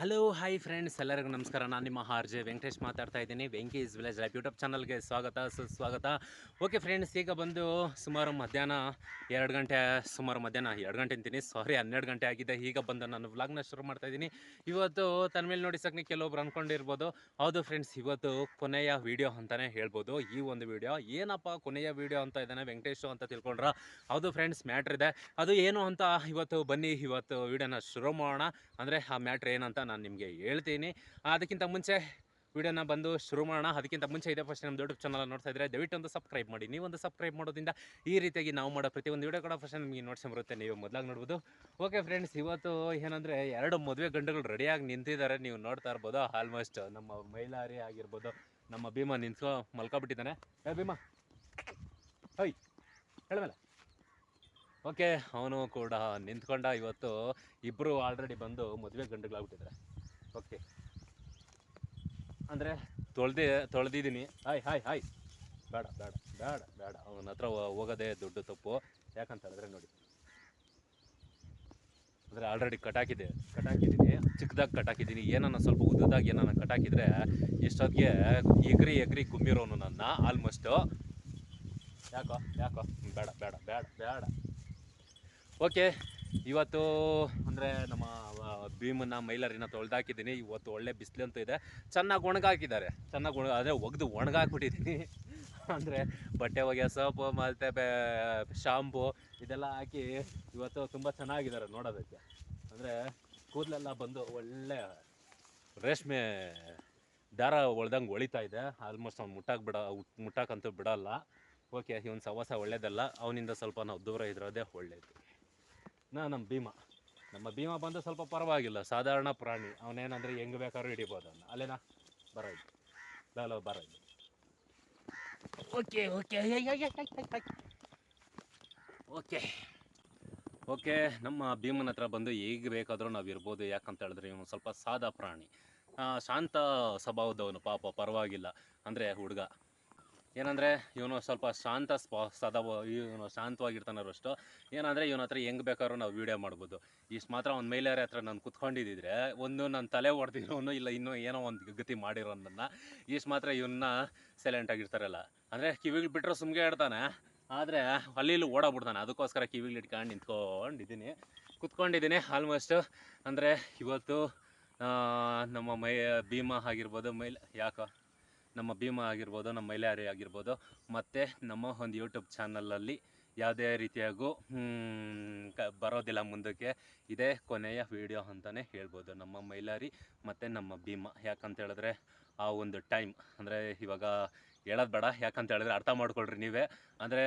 Hello hi friends ಎಲ್ಲರಿಗೂ ನಮಸ್ಕಾರ. ನಾನು ನಿಮ್ಮ ಆರ್ ಜೆ ವೆಂಕಟೇಶ್ ಮಾತಾಡ್ತಾ ಇದ್ದೀನಿ. ವೆಂಕೀಸ್ ವಿಲೇಜ್ ಲೈಫ್ ಯೂಟ್ಯೂಬ್ ಚಾನಲ್ಗೆ ಸ್ವಾಗತ, ಸುಸ್ವಾಗತ. ಓಕೆ ಫ್ರೆಂಡ್ಸ್ ಈಗ ಬಂದು ಸುಮಾರು ಮಧ್ಯಾಹ್ನ ಎರಡು ಗಂಟೆ, ಸುಮಾರು ಮಧ್ಯಾಹ್ನ ಎರಡು ಗಂಟೆ ಅಂತೀನಿ. ಸಾರಿ ಹನ್ನೆರಡು ಗಂಟೆ ಆಗಿದೆ. ಈಗ ಬಂದು ನಾನು ವ್ಲಾಗ್ನ ಶುರು ಮಾಡ್ತಾ ಇದ್ದೀನಿ. ಇವತ್ತು ತನ್ನ ಮೇಲೆ ನೋಡಿ ಸಕ್ನಿ ಕೆಲವೊಬ್ರು ಅಂದ್ಕೊಂಡಿರ್ಬೋದು ಹೌದು ಫ್ರೆಂಡ್ಸ್ ಇವತ್ತು ಕೊನೆಯ ವಿಡಿಯೋ ಅಂತಲೇ ಹೇಳ್ಬೋದು. ಈ ಒಂದು ವಿಡಿಯೋ ಏನಪ್ಪ ಕೊನೆಯ ವೀಡಿಯೋ ಅಂತ ಇದ್ದಾನೆ ವೆಂಕಟೇಶು ಅಂತ ತಿಳ್ಕೊಂಡ್ರ? ಹೌದು ಫ್ರೆಂಡ್ಸ್ ಮ್ಯಾಟ್ರ್ ಇದೆ. ಅದು ಏನು ಅಂತ ಇವತ್ತು ಬನ್ನಿ, ಇವತ್ತು ವೀಡಿಯೋನ ಶುರು ಮಾಡೋಣ. ಅಂದರೆ ಆ ಮ್ಯಾಟ್ರ್ ಏನಂತ ನಾನು ನಿಮಗೆ ಹೇಳ್ತೀನಿ. ಅದಕ್ಕಿಂತ ಮುಂಚೆ ವಿಡಿಯೋನ ಬಂದು ಶುರು ಮಾಡೋಣ. ಅದಕ್ಕಿಂತ ಮುಂಚೆ ಇದೆ ಫಸ್ಟ್ ನಮ್ಮ ಯೂಟ್ಯೂಬ್ ಚಾನಲ್ ನೋಡ್ತಾ ಇದ್ದರೆ ದಯವಿಟ್ಟು ಒಂದು ಸಬ್ಸ್ಕ್ರೈಬ್ ಮಾಡಿ. ನೀವೊಂದು ಸಬ್ಸ್ಕ್ರೈಬ್ ಮಾಡೋದ್ರಿಂದ ಈ ರೀತಿಯಾಗಿ ನಾವು ಮಾಡೋ ಪ್ರತಿಯೊಂದು ವಿಡಿಯೋ ಕೂಡ ಫಸ್ಟ್ ನಿಮಗೆ ನೋಟ್ಸ್ ಬರುತ್ತೆ. ನೀವು ಮೊದಲಾಗಿ ನೋಡ್ಬೋದು. ಓಕೆ ಫ್ರೆಂಡ್ಸ್ ಇವತ್ತು ಏನಂದರೆ ಎರಡು ಮದುವೆ ಗಂಡುಗಳು ರೆಡಿಯಾಗಿ ನಿಂತಿದ್ದಾರೆ. ನೀವು ನೋಡ್ತಾ ಇರ್ಬೋದು. ಆಲ್ಮೋಸ್ಟ್ ನಮ್ಮ ಮೈಲಾರಿ ಆಗಿರ್ಬೋದು. ನಮ್ಮ ಭೀಮಾ ನಿಂತ್ಕೊ ಮಲ್ಕೊಬಿಟ್ಟಿದ್ದಾನೆ. ಏ ಭೀಮಾ. ಹೈ ಹೇಳಮೇಲೆ ಓಕೆ, ಅವನು ಕೂಡ ನಿಂತ್ಕೊಂಡ ಇವತ್ತು ಇಬ್ಬರು ಆಲ್ರೆಡಿ ಬಂದು ಮದುವೆ ಗಂಡುಗಳಾಗ್ಬಿಟ್ಟಿದ್ದಾರೆ. ಓಕೆ. ಅಂದರೆ ತೊಳ್ದೆ, ತೊಳೆದಿದ್ದೀನಿ. ಹಾಯ್ ಹಾಯ್ ಹಾಯ್ ಬೇಡ ಬೇಡ ಬೇಡ ಬೇಡ. ಅವನ ಹತ್ರ ಹೋಗೋದೇ ದೊಡ್ಡ ತಪ್ಪು. ಯಾಕಂತ ಹೇಳಿದ್ರೆ ನೋಡಿ. ಅಂದರೆ ಆಲ್ರೆಡಿ ಕಟಾಕಿದೆ ಕಟಾಕಿದ್ದೀನಿ ಚಿಕ್ಕದಾಗಿ ಕಟಾಕಿದ್ದೀನಿ ಏನನ್ನ ಸ್ವಲ್ಪ ಉದ್ದದಾಗಿ ಏನನ್ನ ಕಟಾಕಿದ್ರೆ ಇಷ್ಟೊತ್ತಿಗೆ ಎಗ್ರಿ ಎಗ್ರಿ ಗುಮ್ಮಿರೋನು ನನ್ನ ಆಲ್ಮೋಸ್ಟು ಯಾಕೋ ಯಾಕೋ? ಬೇಡ ಬೇಡ ಬೇಡ ಬೇಡ. ಓಕೆ, ಇವತ್ತು ಅಂದರೆ ನಮ್ಮ ಭೀಮನ್ನ ಮೈಲರಿನ ತೊಳೆದಾಕಿದ್ದೀನಿ ಇವತ್ತು ಒಳ್ಳೆ ಬಿಸಿಲು ಅಂತೂ ಇದೆ. ಚೆನ್ನಾಗಿ ಒಣಗಾಕಿದ್ದಾರೆ. ಚೆನ್ನಾಗಿ ಒಣ ಅಂದರೆ ಒಗೆದು ಒಣಗಾಕ್ಬಿಟ್ಟಿದ್ದೀನಿ ಅಂದರೆ ಬಟ್ಟೆ ಒಗೆಯೋ ಸೋಪು, ಮತ್ತು ಬೇ, ಶಾಂಪು ಇದೆಲ್ಲ ಹಾಕಿ ಇವತ್ತು ತುಂಬ ಚೆನ್ನಾಗಿದ್ದಾರೆ ನೋಡೋದಕ್ಕೆ. ಅಂದರೆ ಕೂದಲೆಲ್ಲ ಬಂದು ಒಳ್ಳೆ ರೇಷ್ಮೆ ದಾರ ಒಳ್ದಂಗೆ ಒಳಿತಾ ಇದೆ. ಆಲ್ಮೋಸ್ಟ್ ಅವ್ನು ಮುಟ್ಟಾಕ್ ಬಿಡ, ಮುಟ್ಟಾಕಂತೂ ಬಿಡಲ್ಲ. ಓಕೆ, ಇವನು ಸವಾಸ ಒಳ್ಳೇದಲ್ಲ. ಅವನಿಂದ ಸ್ವಲ್ಪ ನಾವು ದೂರ ಇರೋದೇ ಒಳ್ಳೇದು. ನಾ ನಮ್ಮ ಭೀಮ. ನಮ್ಮ ಭೀಮ ಬಂದು ಸ್ವಲ್ಪ ಪರವಾಗಿಲ್ಲ ಸಾಧಾರಣ ಪ್ರಾಣಿ. ಅವನೇನಂದ್ರೆ ಹೆಂಗ್ ಬೇಕಾದ್ರೂ ಹಿಡಿಬೋದು ಅವನು. ಅಲ್ಲೇನಾ? ಬರ ಇದು ಲಾಲ ಬರ ಇದು ಓಕೆ ಓಕೆ ಓಕೆ. ಓಕೆ ನಮ್ಮ ಭೀಮನ ಹತ್ರ ಬಂದು ಹೇಗೆ ಬೇಕಾದರೂ ನಾವು ಇರ್ಬೋದು. ಯಾಕಂತ ಹೇಳಿದ್ರೆ ಇವನು ಸ್ವಲ್ಪ ಸಾದಾ ಪ್ರಾಣಿ. ಶಾಂತ ಸ್ವಭಾವದವನು ಪಾಪ ಪರವಾಗಿಲ್ಲ. ಅಂದರೆ ಹುಡುಗ. ಏನಂದರೆ ಇವನು ಸ್ವಲ್ಪ ಶಾಂತ ಸದಾ ಇವನು ಶಾಂತವಾಗಿರ್ತಾನೆ ಅಷ್ಟು ಏನಂದರೆ ಇವನ ಹತ್ರ ಹೆಂಗೆ ಬೇಕಾದ್ರೂ ನಾವು ವೀಡಿಯೋ ಮಾಡ್ಬೋದು. ಇಷ್ಟು ಮಾತ್ರ ಒಂದು ಮೈಲಾರಿ ಹತ್ರ ನಾನು ಕುತ್ಕೊಂಡಿದ್ದಿದ್ರೆ ಒಂದು ನನ್ನ ತಲೆ ಹೊಡೆದಿರೋನು ಇಲ್ಲ ಇನ್ನೂ ಏನೋ ಒಂದು ಗತಿ ಮಾಡಿರೋದನ್ನು ಇಷ್ಟು ಮಾತ್ರ ಇವನ್ನ ಸೈಲೆಂಟ್ ಆಗಿರ್ತಾರಲ್ಲ. ಅಂದರೆ ಕಿವಿಗಳು ಬಿಟ್ಟರೆ ಸುಮ್ಗೆ ಇಡ್ತಾನೆ ಆದರೆ ಅಲ್ಲಿ ಇಲ್ಲಿ ಓಡಾಬಿಡ್ತಾನೆ ಅದಕ್ಕೋಸ್ಕರ ಕಿವಿಗಳು ಇಟ್ಕೊಂಡು ನಿಂತ್ಕೊಂಡಿದ್ದೀನಿ ಕುತ್ಕೊಂಡಿದ್ದೀನಿ ಆಲ್ಮೋಸ್ಟ್ ಅಂದರೆ ಇವತ್ತು ನಮ್ಮ ಮೈ, ಭೀಮ ಆಗಿರ್ಬೋದು ಮೈಲ್ ಯಾಕೋ? ನಮ್ಮ ಭೀಮ ಆಗಿರ್ಬೋದು, ನಮ್ಮ ಮೈಲಾರಿ ಆಗಿರ್ಬೋದು, ಮತ್ತು ನಮ್ಮ ಒಂದು ಯೂಟ್ಯೂಬ್ ಚಾನಲಲ್ಲಿ ಯಾವುದೇ ರೀತಿಯಾಗೂ ಕ, ಬರೋದಿಲ್ಲ ಮುಂದಕ್ಕೆ. ಇದೇ ಕೊನೆಯ ವಿಡಿಯೋ ಅಂತಲೇ ಹೇಳ್ಬೋದು. ನಮ್ಮ ಮೈಲಾರಿ ಮತ್ತು ನಮ್ಮ ಭೀಮ. ಯಾಕಂತ ಹೇಳಿದ್ರೆ ಆ ಒಂದು ಟೈಮ್ ಅಂದರೆ ಇವಾಗ ಹೇಳೋದು ಬೇಡ. ಯಾಕಂತ ಹೇಳಿದ್ರೆ ಅರ್ಥ ಮಾಡ್ಕೊಳ್ರಿ ನೀವೇ. ಅಂದರೆ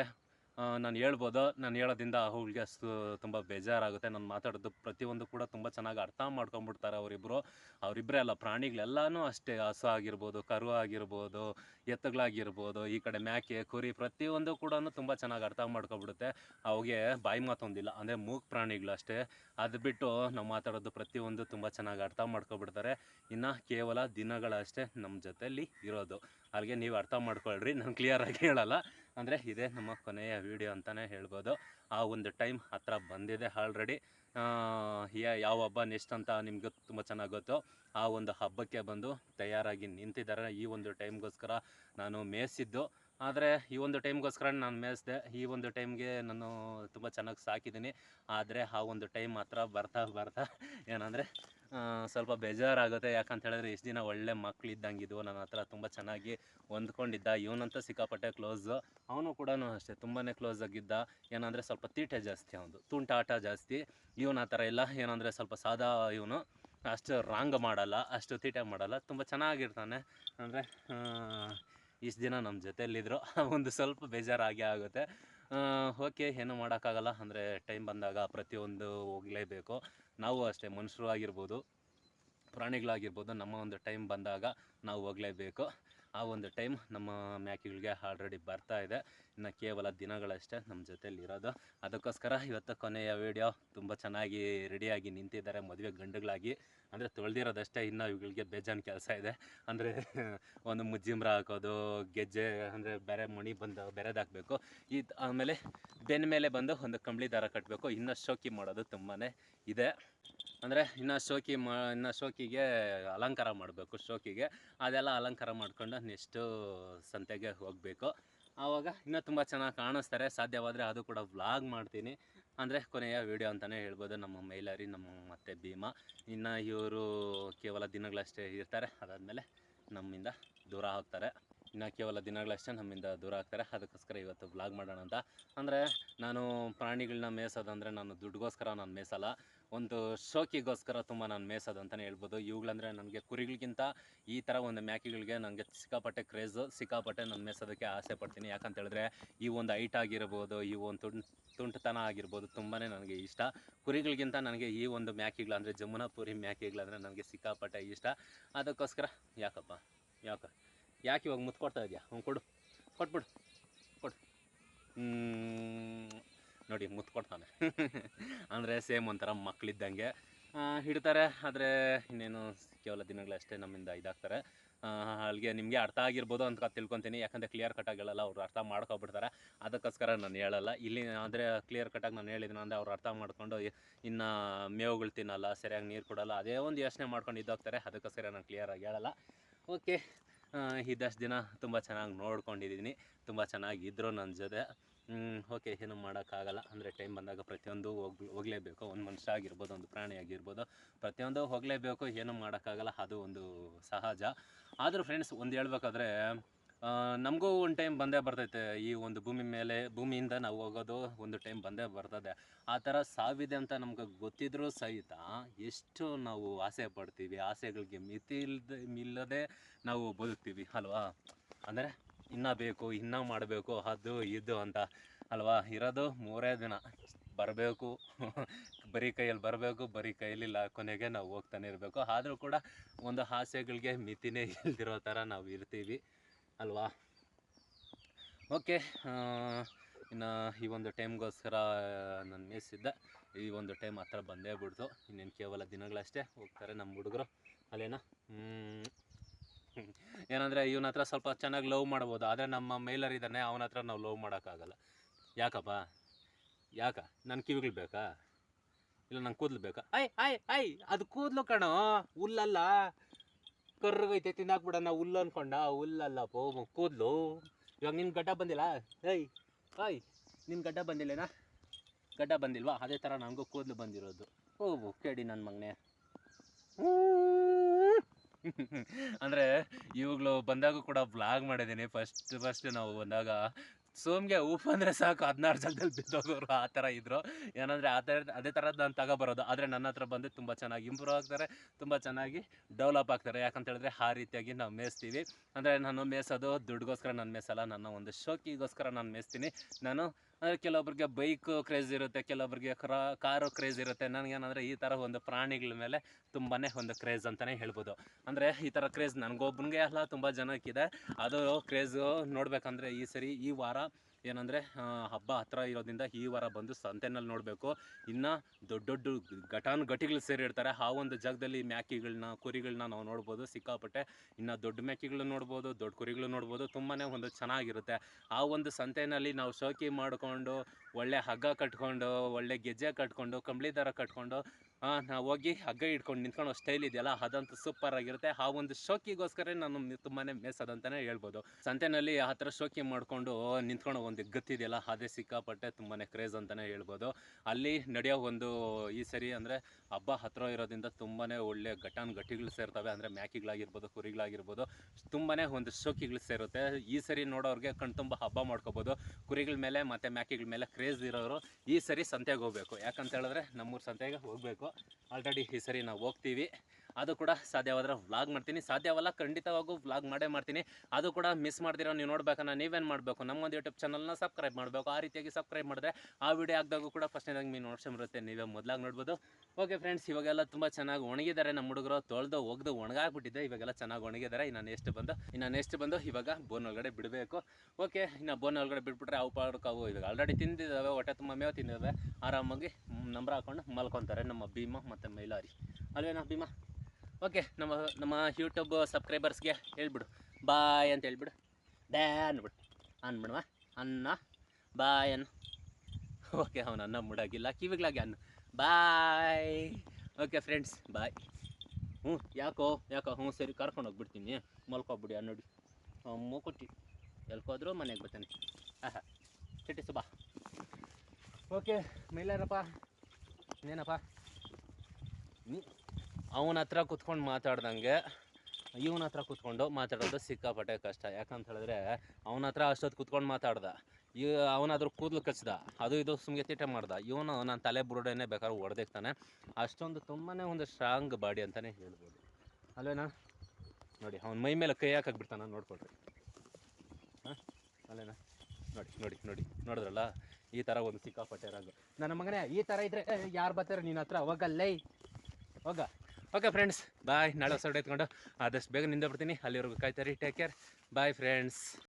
ನಾನು ಹೇಳ್ಬೋದು? ನಾನು ಹೇಳೋದಿಂದ ಅಷ್ಟು ತುಂಬ ಬೇಜಾರಾಗುತ್ತೆ. ನಾನು ಮಾತಾಡೋದು ಪ್ರತಿಯೊಂದು ಕೂಡ ತುಂಬ ಚೆನ್ನಾಗಿ ಅರ್ಥ ಮಾಡ್ಕೊಂಬಿಡ್ತಾರೆ ಅವರಿಬ್ಬರು ಅವರಿಬ್ಬರೇ ಅಲ್ಲ, ಪ್ರಾಣಿಗಳೆಲ್ಲನೂ ಅಷ್ಟೇ. ಹಸು ಆಗಿರ್ಬೋದು, ಕರು ಆಗಿರ್ಬೋದು, ಎತ್ತುಗಳಾಗಿರ್ಬೋದು, ಈ ಕಡೆ ಮ್ಯಾಕೆ, ಕುರಿ ಪ್ರತಿಯೊಂದು ಕೂಡ ತುಂಬ ಚೆನ್ನಾಗಿ ಅರ್ಥ ಮಾಡ್ಕೊಬಿಡುತ್ತೆ. ಅವಿಗೆ ಬಾಯಿ ಮಾತೊಂದಿಲ್ಲ ಅಂದರೆ ಮೂಕ್ ಪ್ರಾಣಿಗಳು ಅಷ್ಟೇ. ಅದು ಬಿಟ್ಟು ನಾವು ಮಾತಾಡೋದು ಪ್ರತಿಯೊಂದು ತುಂಬ ಚೆನ್ನಾಗಿ ಅರ್ಥ ಮಾಡ್ಕೊಬಿಡ್ತಾರೆ. ಇನ್ನು ಕೇವಲ ದಿನಗಳಷ್ಟೇ ನಮ್ಮ ಜೊತೆಯಲ್ಲಿ ಇರೋದು. ಅಲ್ಲಿಗೆ ನೀವು ಅರ್ಥ ಮಾಡ್ಕೊಳ್ರಿ. ನಾನು ಕ್ಲಿಯರಾಗಿ ಹೇಳಲ್ಲ. ಅಂದರೆ ಇದೇ ನಮ್ಮ ಕೊನೆಯ ವಿಡಿಯೋ ಅಂತಲೇ ಹೇಳ್ಬೋದು. ಆ ಒಂದು ಟೈಮ್ ಹತ್ರ ಬಂದಿದೆ ಆಲ್ರೆಡಿ ಯಾವ ಹಬ್ಬ ನೆಕ್ಸ್ಟ್ ಅಂತ ನಿಮಗೆ ತುಂಬ ಚೆನ್ನಾಗಿ ಗೊತ್ತು. ಆ ಒಂದು ಹಬ್ಬಕ್ಕೆ ಬಂದು ತಯಾರಾಗಿ ನಿಂತಿದ್ದಾರೆ. ಈ ಒಂದು ಟೈಮ್ಗೋಸ್ಕರ ನಾನು ಮೇಯಿಸಿದ್ದು. ಆದರೆ ಈ ಒಂದು ಟೈಮ್ಗೋಸ್ಕರ ನಾನು ಮೇಯಿಸಿದೆ. ಈ ಒಂದು ಟೈಮ್ಗೆ ನಾನು ತುಂಬ ಚೆನ್ನಾಗಿ ಸಾಕಿದ್ದೀನಿ. ಆದರೆ ಆ ಒಂದು ಟೈಮ್ ಹತ್ರ ಬರ್ತಾ ಬರ್ತಾ ಏನಂದರೆ ಸ್ವಲ್ಪ ಬೇಜಾರಾಗುತ್ತೆ. ಯಾಕಂತ ಹೇಳಿದ್ರೆ ಇಷ್ಟು ದಿನ ಒಳ್ಳೆ ಮಕ್ಳು ಇದ್ದಂಗಿದ್ವು ನನ್ನ ಹತ್ರ ತುಂಬ ಚೆನ್ನಾಗಿ ಹೊಂದ್ಕೊಂಡಿದ್ದ. ಇವನಂತೂ ಸಿಕ್ಕಾಪಟ್ಟೆ ಕ್ಲೋಸು ಅವನು ಕೂಡ ಅಷ್ಟೇ ತುಂಬಾ ಕ್ಲೋಸ್ ಆಗಿದ್ದ. ಏನಂದರೆ ಸ್ವಲ್ಪ ತೀಟೆ ಜಾಸ್ತಿ ಅವನು, ತುಂಟಾಟ ಜಾಸ್ತಿ. ಇವನ ಆ ಥರ ಇಲ್ಲ. ಏನಂದರೆ ಸ್ವಲ್ಪ ಸಾದಾ ಇವನು. ಅಷ್ಟು ರಾಂಗ್ ಮಾಡಲ್ಲ, ಅಷ್ಟು ತೀಟೆ ಮಾಡಲ್ಲ. ತುಂಬ ಚೆನ್ನಾಗಿರ್ತಾನೆ. ಅಂದರೆ ಇಷ್ಟು ದಿನ ನಮ್ಮ ಜೊತೆಯಲ್ಲಿದ್ದರು ಒಂದು ಸ್ವಲ್ಪ ಬೇಜಾರಾಗೇ ಆಗುತ್ತೆ. ಓಕೆ ಏನು ಮಾಡೋಕ್ಕಾಗಲ್ಲ. ಅಂದರೆ ಟೈಮ್ ಬಂದಾಗ ಪ್ರತಿಯೊಂದು ಹೋಗಲೇಬೇಕು. ನಾವು ಅಷ್ಟೇ ಮನುಷ್ಯರು ಆಗಿರ್ಬೋದು, ಪ್ರಾಣಿಗಳಾಗಿರ್ಬೋದು, ನಮ್ಮ ಒಂದು ಟೈಮ್ ಬಂದಾಗ ನಾವು ಹೋಗಲೇಬೇಕು. ಆ ಒಂದು ಟೈಮ್ ನಮ್ಮ ಮ್ಯಾಕಿಗಳಿಗೆ ಆಲ್ರೆಡಿ ಬರ್ತಾ ಇದೆ. ಇನ್ನು ಕೇವಲ ದಿನಗಳಷ್ಟೇ ನಮ್ಮ ಜೊತೆಲಿ ಇರೋದು. ಅದಕ್ಕೋಸ್ಕರ ಇವತ್ತು ಕೊನೆಯ ವಿಡಿಯೋ ತುಂಬ ಚೆನ್ನಾಗಿ ರೆಡಿಯಾಗಿ ನಿಂತಿದ್ದಾರೆ ಮದುವೆ ಗಂಡುಗಳಾಗಿ. ಅಂದರೆ ತೊಳೆದಿರೋದಷ್ಟೇ ಇನ್ನು ಇವುಗಳಿಗೆ ಬೇಜಾನ್ ಕೆಲಸ ಇದೆ. ಅಂದರೆ ಒಂದು ಮುಜ್ಜಿಮ್ರ ಹಾಕೋದು, ಗೆಜ್ಜೆ, ಅಂದರೆ ಬೇರೆ ಮಣಿ ಬಂದು ಬೆರೆದಾಕಬೇಕು. ಈ ಆಮೇಲೆ ಬೆನ್ನ ಮೇಲೆ ಬಂದು ಒಂದು ಕಂಬಳಿ ದಾರ ಕಟ್ಟಬೇಕು ಇನ್ನು ಶೋಕಿ ಮಾಡೋದು ತುಂಬಾ ಇದೆ. ಅಂದರೆ ಇನ್ನು ಶೋಕಿ ಮಾ, ಇನ್ನು ಶೋಕಿಗೆ ಅಲಂಕಾರ ಮಾಡಬೇಕು, ಶೋಕಿಗೆ. ಅದೆಲ್ಲ ಅಲಂಕಾರ ಮಾಡಿಕೊಂಡು ನೆಕ್ಸ್ಟು ಸಂತೆಗೆ ಹೋಗಬೇಕು. ಆವಾಗ ಇನ್ನೂ ತುಂಬ ಚೆನ್ನಾಗಿ ಕಾಣಿಸ್ತಾರೆ. ಸಾಧ್ಯವಾದರೆ ಅದು ಕೂಡ ವ್ಲಾಗ್ ಮಾಡ್ತೀನಿ. ಅಂದರೆ ಕೊನೆಯ ವಿಡಿಯೋ ಅಂತಲೇ ಹೇಳ್ಬೋದು. ನಮ್ಮ ಮೈಲಾರಿ, ನಮ್ಮ ಮತ್ತೆ ಭೀಮಾ. ಇನ್ನು ಇವರು ಕೇವಲ ದಿನಗಳಷ್ಟೇ ಇರ್ತಾರೆ. ಅದಾದಮೇಲೆ ನಮ್ಮಿಂದ ದೂರ ಹೋಗ್ತಾರೆ. ಇನ್ನು ಕೇವಲ ದಿನಗಳಷ್ಟೇ ನಮ್ಮಿಂದ ದೂರ ಆಗ್ತಾರೆ. ಅದಕ್ಕೋಸ್ಕರ ಇವತ್ತು ಬ್ಲಾಗ್ ಮಾಡೋಣ ಅಂತ. ಅಂದರೆ ನಾನು ಪ್ರಾಣಿಗಳನ್ನ ಮೇಯಿಸೋದಂದರೆ ನಾನು ದುಡ್ಡುಗೋಸ್ಕರ ನಾನು ಮೇಯಿಸಲ್ಲ. ಒಂದು ಶೋಕಿಗೋಸ್ಕರ ತುಂಬ ನಾನು ಮೇಯಿಸೋದು ಅಂತಲೇ ಹೇಳ್ಬೋದು. ಇವುಗಳಂದರೆ ನನಗೆ ಕುರಿಗಳಿಗಿಂತ ಈ ಥರ ಒಂದು ಮ್ಯಾಕಿಗಳಿಗೆ ನನಗೆ ಸಿಕ್ಕಾಪಟ್ಟೆ ಕ್ರೇಜು ಸಿಕ್ಕಾಪಟ್ಟೆ ನಾನು ಮೇಯಿಸೋದಕ್ಕೆ ಆಸೆ ಪಡ್ತೀನಿ. ಯಾಕಂತ ಹೇಳಿದ್ರೆ ಈ ಒಂದು ಹೈಟ್ ಆಗಿರ್ಬೋದು, ಈ ಒಂದು ತುಂಟು ತುಂಟತನ ಆಗಿರ್ಬೋದು ತುಂಬಾ ನನಗೆ ಇಷ್ಟ. ಕುರಿಗಳಿಗಿಂತ ನನಗೆ ಈ ಒಂದು ಮ್ಯಾಕಿಗಳು ಅಂದರೆ ಜಮುನಾಪುರಿ ಮ್ಯಾಕಿಗಳಂದರೆ ನನಗೆ ಸಿಕ್ಕಾಪಟ್ಟೆ ಇಷ್ಟ. ಅದಕ್ಕೋಸ್ಕರ ಯಾಕಪ್ಪ? ಯಾಕ? ಯಾಕೆ ಇವಾಗ ಮುತ್ತು ಇದೆಯಾ? ಹ್ಞೂ, ಕೊಡು. ಕೊಟ್ಬಿಡು. ಕೊಡು. ನೋಡಿ, ಮುತ್ತು ಕೊಡ್ತಾನೆ. ಅಂದರೆ ಸೇಮ್ ಒಂಥರ ಮಕ್ಕಳಿದ್ದಂಗೆ ಹಿಡ್ತಾರೆ, ಆದರೆ ಇನ್ನೇನು ಕೇವಲ ದಿನಗಳಷ್ಟೇ ನಮ್ಮಿಂದ ಇದಾಗ್ತಾರೆ. ಅಲ್ಲಿಗೆ ನಿಮಗೆ ಅರ್ಥ ಆಗಿರ್ಬೋದು ಅಂತ ತಿಳ್ಕೊತೀನಿ. ಯಾಕಂದರೆ ಕ್ಲಿಯರ್ ಕಟ್ ಹೇಳಲ್ಲ ಅವ್ರು ಅರ್ಥ ಮಾಡ್ಕೊಬಿಡ್ತಾರೆ. ಅದಕ್ಕೋಸ್ಕರ ನಾನು ಹೇಳಲ್ಲ. ಇಲ್ಲಿ ಅಂದರೆ ಕ್ಲಿಯರ್ ಕಟ್ಟಾಗಿ ನಾನು ಹೇಳಿದ್ದೀನಿ ಅಂದರೆ ಅವ್ರು ಅರ್ಥ ಮಾಡ್ಕೊಂಡು ಇನ್ನು ಮೇವುಗಳು ತಿನ್ನಲ್ಲ, ಸರಿಯಾಗಿ ನೀರು ಕೊಡಲ್ಲ, ಅದೇ ಒಂದು ಯೋಚನೆ ಮಾಡ್ಕೊಂಡು ಇದ್ದೋಗ್ತಾರೆ. ಅದಕ್ಕೋಸ್ಕರ ನಾನು ಕ್ಲಿಯರಾಗಿ ಹೇಳಲ್ಲ. ಓಕೆ ಇದ್ದಷ್ಟು ದಿನ ತುಂಬ ಚೆನ್ನಾಗಿ ನೋಡ್ಕೊಂಡಿದ್ದೀನಿ ತುಂಬ ಚೆನ್ನಾಗಿದ್ದರು ನನ್ನ ಜೊತೆ. ಓಕೆ ಏನು ಮಾಡೋಕ್ಕಾಗಲ್ಲ. ಅಂದರೆ ಟೈಮ್ ಬಂದಾಗ ಪ್ರತಿಯೊಂದು ಹೋಗ್ ಹೋಗಲೇಬೇಕು. ಒಂದು ಮನುಷ್ಯ ಆಗಿರ್ಬೋದು, ಒಂದು ಪ್ರಾಣಿ ಆಗಿರ್ಬೋದು. ಪ್ರತಿಯೊಂದು ಹೋಗಲೇಬೇಕು, ಏನು ಮಾಡೋಕ್ಕಾಗಲ್ಲ, ಅದು ಒಂದು ಸಹಜ. ಆದರೂ ಫ್ರೆಂಡ್ಸ್ ಒಂದು ಹೇಳ್ಬೇಕಾದ್ರೆ ನಮಗೂ ಒಂದು ಟೈಮ್ ಬಂದೇ ಬರ್ತೈತೆ. ಈ ಒಂದು ಭೂಮಿ ಮೇಲೆ, ಭೂಮಿಯಿಂದ ನಾವು ಹೋಗೋದು ಒಂದು ಟೈಮ್ ಬಂದೇ ಬರ್ತದೆ. ಆ ಥರ ಸಾವಿದೆ ಅಂತ ನಮ್ಗೆ ಗೊತ್ತಿದ್ರೂ ಸಹಿತ ಎಷ್ಟು ನಾವು ಆಸೆ ಪಡ್ತೀವಿ, ಆಸೆಗಳಿಗೆ ಮಿತಿ ಇಲ್ಲದೆ ಇಲ್ಲದೆ ನಾವು ಬದುಕ್ತೀವಿ, ಅಲ್ವಾ? ಅಂದರೆ ಇನ್ನೂ ಬೇಕು, ಇನ್ನೂ ಮಾಡಬೇಕು, ಅದು, ಇದು ಅಂತ, ಅಲ್ವಾ? ಇರೋದು ಮೂರೇ ದಿನ. ಬರಬೇಕು, ಬರೀ ಕೈಯಲ್ಲಿ ಬರಬೇಕು, ಬರೀ ಕೈಯಲ್ಲಿಲ್ಲ ಕೊನೆಗೆ ನಾವು ಹೋಗ್ತಾನೆ ಇರಬೇಕು. ಆದರೂ ಕೂಡ ಒಂದು ಆಸೆಗಳಿಗೆ ಮಿತಿನೇ ಇಲ್ದಿರೋ ಥರ ನಾವು ಇರ್ತೀವಿ. ಅಲ್ವಾ? ಓಕೆ ಇನ್ನು ಈ ಒಂದು ಟೈಮ್ಗೋಸ್ಕರ ನಾನು ಇದ್ದ ಈ ಒಂದು ಟೈಮ್ ಹತ್ರ ಬಂದೇ ಬಿಡ್ತು. ಇನ್ನೇನು ಕೇವಲ ದಿನಗಳಷ್ಟೇ ಹೋಗ್ತಾರೆ ನಮ್ಮ ಹುಡುಗರು. ಅಲ್ಲೇನಾ? ಏನಂದರೆ ಇವನ ಹತ್ರ ಸ್ವಲ್ಪ ಚೆನ್ನಾಗಿ ಲವ್ ಮಾಡ್ಬೋದು. ಆದರೆ ನಮ್ಮ ಮೇಲರ್ ಇದ್ದಾನೆ ಅವನ ಹತ್ರ ನಾವು ಲವ್ ಮಾಡೋಕ್ಕಾಗಲ್ಲ. ಯಾಕಪ್ಪ? ಯಾಕ? ನನ್ನ ಕಿವಿಗಳು ಬೇಕಾ? ಇಲ್ಲ, ನಂಗೆ ಕೂದಲು ಬೇಕಾ? ಐ ಐ ಐ, ಅದು ಕೂದಲು ಕಣೋ. ಹುಲ್ಲಲ್ಲ ಕರ್ರಗೈತೆ ನಾ ಹುಲ್ಲು ಅನ್ಕೊಂಡ. ಹುಲ್ಲಲ್ಲ, ಪೋ ಕೂದಲು. ಇವಾಗ ನಿನ್ನ ಗಡ್ಡ ಬಂದಿಲ್ಲ? ಏಯ್ ಐ ನಿನ್ನ ಗಡ್ಡ ಬಂದಿಲ್ಲೇನಾ? ಗಡ್ಡ ಬಂದಿಲ್ವಾ? ಅದೇ ಥರ ನನಗೂ ಕೂದಲು ಬಂದಿರೋದು. ಹೋಗು ಕೇಳಿ ನನ್ನ ಮಗನೇ. ಅಂದರೆ ಇವಾಗಲೂ ಬಂದಾಗೂ ಕೂಡ ಬ್ಲಾಗ್ ಮಾಡಿದ್ದೀನಿ. ಫಸ್ಟ್ ಫಸ್ಟ್ ನಾವು ಬಂದಾಗ ಸೋಮ್ಗೆ ಉಪ್ಪು ಅಂದರೆ ಸಾಕು, ಹದಿನಾರು ಜನದಲ್ಲಿ ಬಿದ್ದೋಗೋರು ಆ ಥರ ಇದ್ರು. ಏನಂದರೆ ಆ ಥರ, ಅದೇ ಥರದ್ದು ನಾನು ತಗೋಬರೋದು. ಆದರೆ ನನ್ನ ಹತ್ರ ಬಂದು ತುಂಬ ಚೆನ್ನಾಗಿ ಇಂಪ್ರೂವ್ ಆಗ್ತಾರೆ, ತುಂಬ ಚೆನ್ನಾಗಿ ಡೆವಲಪ್ ಆಗ್ತಾರೆ. ಯಾಕಂತ ಹೇಳಿದ್ರೆ ಆ ರೀತಿಯಾಗಿ ನಾವು ಮೇಯಿಸ್ತೀವಿ. ಅಂದರೆ ನಾನು ಮೇಯಿಸೋದು ದುಡ್ಡುಗೋಸ್ಕರ ನಾನು ಮೇಯಿಸಲ್ಲ, ನನ್ನ ಒಂದು ಶೋಕಿಗೋಸ್ಕರ ನಾನು ಮೇಯಿಸ್ತೀನಿ. ನಾನು ಅಂದರೆ ಕೆಲವೊಬ್ರಿಗೆ ಬೈಕ್ ಕ್ರೇಜ್ ಇರುತ್ತೆ, ಕೆಲವೊಬ್ರಿಗೆ ಕ್ರಾ ಕಾರು ಕ್ರೇಜ್ ಇರುತ್ತೆ. ನನಗೇನಂದರೆ ಈ ಥರ ಒಂದು ಪ್ರಾಣಿಗಳ ಮೇಲೆ ತುಂಬಾ ಒಂದು ಕ್ರೇಜ್ ಅಂತಲೇ ಹೇಳ್ಬೋದು. ಅಂದರೆ ಈ ಥರ ಕ್ರೇಜ್ ನನಗೊಬ್ಬನಿಗೆ ಅಲ್ಲ, ತುಂಬ ಜನಕ್ಕಿದೆ. ಅದು ಕ್ರೇಜು ನೋಡಬೇಕಂದ್ರೆ ಈ ಸರಿ ಈ ವಾರ ಏನಂದರೆ ಹಬ್ಬ ಹತ್ರ ಇರೋದ್ರಿಂದ ಈ ವಾರ ಬಂದು ಸಂತೆನಲ್ಲಿ ನೋಡಬೇಕು. ಇನ್ನು ದೊಡ್ಡ ದೊಡ್ಡ ಘಟಾನು ಘಟಿಗಳು ಸೇರಿರ್ತಾರೆ. ಆ ಒಂದು ಜಾಗದಲ್ಲಿ ಮ್ಯಾಕಿಗಳನ್ನ, ಕುರಿಗಳನ್ನ ನಾವು ನೋಡ್ಬೋದು, ಸಿಕ್ಕಾಪಟ್ಟೆ. ಇನ್ನು ದೊಡ್ಡ ಮ್ಯಾಕಿಗಳು ನೋಡ್ಬೋದು, ದೊಡ್ಡ ಕುರಿಗಳು ನೋಡ್ಬೋದು. ತುಂಬಾ ಒಂದು ಚೆನ್ನಾಗಿರುತ್ತೆ. ಆ ಒಂದು ಸಂತೆನಲ್ಲಿ ನಾವು ಶೋಕಿ ಮಾಡಿಕೊಂಡು, ಒಳ್ಳೆ ಹಗ್ಗ ಕಟ್ಕೊಂಡು, ಒಳ್ಳೆ ಗೆಜ್ಜೆ ಕಟ್ಕೊಂಡು, ಕಂಬಳಿ ದಾರ ಕಟ್ಕೊಂಡು ನಾವು ಹೋಗಿ ಹಗ್ಗ ಇಟ್ಕೊಂಡು ನಿಂತ್ಕೊಂಡು ಸ್ಟೈಲ್ ಇದೆಯಲ್ಲ, ಅದಂತೂ ಸೂಪರ್ ಆಗಿರುತ್ತೆ. ಆ ಒಂದು ಶೋಕಿಗೋಸ್ಕರ ನಾನು ತುಂಬಾ ಅಂತಾನೆ ಹೇಳ್ಬೋದು. ಸಂತೆನಲ್ಲಿ ಆ ಥರ ಶೋಕಿ ಮಾಡಿಕೊಂಡು ನಿಂತ್ಕೊಂಡು ಒಂದು ಗತ್ತಿದೆಯಲ್ಲ ಅದೇ ಸಿಕ್ಕಾಪಟ್ಟೆ ತುಂಬಾ ಕ್ರೇಜ್ ಅಂತಲೇ ಹೇಳ್ಬೋದು. ಅಲ್ಲಿ ನಡೆಯೋ ಒಂದು ಈ ಸರಿ ಅಂದರೆ ಹಬ್ಬ ಹತ್ರ ಇರೋದ್ರಿಂದ ತುಂಬಾ ಒಳ್ಳೆ ಘಟಾನ್ ಗಟ್ಟಿಗಳು ಸೇರ್ತವೆ. ಅಂದರೆ ಮ್ಯಾಕಿಗಳಾಗಿರ್ಬೋದು, ಕುರಿಗಳಾಗಿರ್ಬೋದು ತುಂಬಾ ಒಂದು ಶೋಕಿಗಳು ಸೇರುತ್ತೆ. ಈ ಸರಿ ನೋಡೋರಿಗೆ ಕಣ್ತುಂಬ ಹಬ್ಬ ಮಾಡ್ಕೋಬೋದು. ಕುರಿಗಳ ಮೇಲೆ ಮತ್ತು ಮ್ಯಾಕಿಗಳ ಮೇಲೆ ಕ್ರೇಜ್ ಇರೋರು ಈ ಸರಿ ಸಂತೆಗೆ ಹೋಗಬೇಕು. ಯಾಕಂತ ಹೇಳಿದ್ರೆ ನಮ್ಮೂರು ಸಂತೆಗೆ ಹೋಗಬೇಕು. ಆಲ್ರೆಡಿ ಈ ಸರಿ ನಾವು ಹೋಗ್ತೀವಿ. ಅದು ಕೂಡ ಸಾಧ್ಯವಾದರೆ ವ್ಲಾಗ್ ಮಾಡ್ತೀನಿ. ಸಾಧ್ಯವಲ್ಲ ಖಂಡಿತವಾಗೂ ವ್ಲಾಗ್ ಮಾಡೇ ಮಾಡ್ತೀನಿ. ಅದು ಕೂಡ ಮಿಸ್ ಮಾಡ್ದಿರೋ ನೀವು ನೋಡ್ಬೇಕನ್ನ ನೀವೇನು ಮಾಡಬೇಕು? ನಮ್ಮೊಂದು ಯೂಟ್ಯೂಬ್ ಚಾನಲ್ನ ಸಬ್ಸ್ಕ್ರೈಬ್ ಮಾಡಬೇಕು. ಆ ರೀತಿಯಾಗಿ ಸಬ್ಸ್ಕ್ರೈಬ್ ಮಾಡಿದ್ರೆ ಆ ವಿಡಿಯೋ ಆಗ್ದಾಗೂ ಕೂಡ ಫಸ್ಟ್ನೇದಾಗಿ ನೀವು ಬರುತ್ತೆ. ನೀವೇ ಮೊದಲಾಗಿ ನೋಡ್ಬೋದು. ಓಕೆ ಫ್ರೆಂಡ್ಸ್ ಇವಾಗೆಲ್ಲ ತುಂಬ ಚೆನ್ನಾಗಿ ಒಣಗಿದ್ದಾರೆ ನಮ್ಮ ಹುಡುಗರು ತೊಳೆದು ಒಗ್ದು ಒಣಗಾಕ್ಬಿಟ್ಟಿದ್ದೆ. ಇವಾಗೆಲ್ಲ ಚೆನ್ನಾಗಿ ಒಣಗಿದ್ದಾರೆ ಇನ್ನು ನೆಕ್ಸ್ಟ್ ಬಂದು, ಇನ್ನು ನೆಕ್ಸ್ಟ್ ಬಂದು ಇವಾಗ ಬೋನ್ ಒಳಗಡೆ ಬಿಡಬೇಕು. ಓಕೆ ಇನ್ನು ಬೋನ್ ಒಳಗಡೆ ಬಿಟ್ಬಿಟ್ರೆ ಅವು ಪಾಡ್ಕಾವು ಇವಾಗ ಆಲ್ರೆಡಿ ತಿಂದಿದ್ದಾವೆ, ಹೊಟ್ಟೆ ತುಂಬ ಮೇವು ತಿಂದಿದ್ದಾವೆ. ಆರಾಮಾಗಿ ನಂಬರ್ ಹಾಕೊಂಡು ಮಲ್ಕೊತಾರೆ ನಮ್ಮ ಭೀಮ ಮತ್ತು ಮೈಲಾರಿ. ಅಲ್ವೇನಾ ಭೀಮ? ಓಕೆ ನಮ್ಮ ನಮ್ಮ ಯೂಟ್ಯೂಬ್ ಸಬ್ಸ್ಕ್ರೈಬರ್ಸ್ಗೆ ಹೇಳ್ಬಿಡು. ಬಾಯ್ ಅಂತ ಹೇಳ್ಬಿಡು. ಡ್ಯಾ ಅನ್ಬಿಡು. ಅನ್ಬಿಡುವ ಅನ್ನ? ಬಾಯ್ ಅನ್ನ. ಓಕೆ ಅವನು ಅನ್ನ ಮುಡಾಗಿಲ್ಲ. ಕಿವಿಗ್ಲಾಗೆ ಅನ್ನು. ಬಾಯ್ ಓಕೆ ಫ್ರೆಂಡ್ಸ್ ಬಾಯ್ ಹ್ಞೂ, ಯಾಕೋ ಯಾಕೋ, ಹ್ಞೂ, ಸರಿ, ಕರ್ಕೊಂಡು ಹೋಗ್ಬಿಡ್ತೀನಿ. ಮಲ್ಕೊಬಿಡಿ ನೋಡಿ. ಮೂಕುಟ್ಟಿ. ಎಲ್ಕೋದ್ರು ಮನೆಗೆ ಬರ್ತಾನೆ. ಆಹಾ. ಚಿಟ್ಟಿ ಬಾ ಓಕೆ ಮೇಲಾರಪ್ಪ ಇನ್ನೇನಪ್ಪ? ನೀ, ಅವನ ಹತ್ರ ಕೂತ್ಕೊಂಡು ಮಾತಾಡ್ದಂಗೆ, ಇವನ ಹತ್ರ ಕೂತ್ಕೊಂಡು ಮಾತಾಡೋದು ಸಿಕ್ಕಾಪಟ್ಟೆ ಕಷ್ಟ. ಯಾಕಂತ ಹೇಳಿದ್ರೆ, ಅವನ ಹತ್ರ ಅಷ್ಟೊತ್ತು ಕೂತ್ಕೊಂಡು ಮಾತಾಡ್ದ. ಈ ಅವನಾದ್ರೂ ಕೂದಲು ಕಚ್ಚಿದ, ಅದು ಇದು ಸುಮ್ಗೆ ತೀಟೆ ಮಾಡ್ದ, ಇವನು ನನ್ನ ತಲೆ ಬುರುಡೆನೇ ಬೇಕಾದ್ರೆ ಹೊಡೆದಿರ್ತಾನೆ ಅಷ್ಟೊಂದು ತುಂಬಾ ಒಂದು ಸ್ಟ್ರಾಂಗ್ ಬಾಡಿ ಅಂತಲೇ ಹೇಳ್ಬೋದು. ಅಲ್ವೇನಾ? ನೋಡಿ, ಅವ್ನ ಮೈ ಮೇಲೆ ಕೈ ಹಾಕಕ್ಕೆ ನೋಡ್ಕೊಳ್ರಿ. ಹಾಂ? ಅಲ್ಲೇನಾ ನೋಡಿ ನೋಡಿ ನೋಡಿ, ನೋಡಿದ್ರಲ್ಲ? ಈ ಥರ ಒಂದು ಸಿಕ್ಕಾಪಟ್ಟೆ ರಂಗು ನನ್ನ ಮಗನೇ, ಈ ಥರ ಇದ್ರೆ ಯಾರು ಬರ್ತಾರೆ ನಿನ್ನ ಹತ್ರ? ಹೋಗಲ್ಲೇ. ಹೋಗ. ಓಕೆ ಫ್ರೆಂಡ್ಸ್ ಬಾಯ್ ನಾಳೆ ಹೊಸ ಎತ್ಕೊಂಡು. ಆದಷ್ಟು ಬೇಗ ನಿಂದ ಬಿಡ್ತೀನಿ. ಅಲ್ಲಿವರೆಗೂ ಕಾಯ್ತಾರೆ ಟೇಕ್ ಕೇರ್ ಬಾಯ್ ಫ್ರೆಂಡ್ಸ್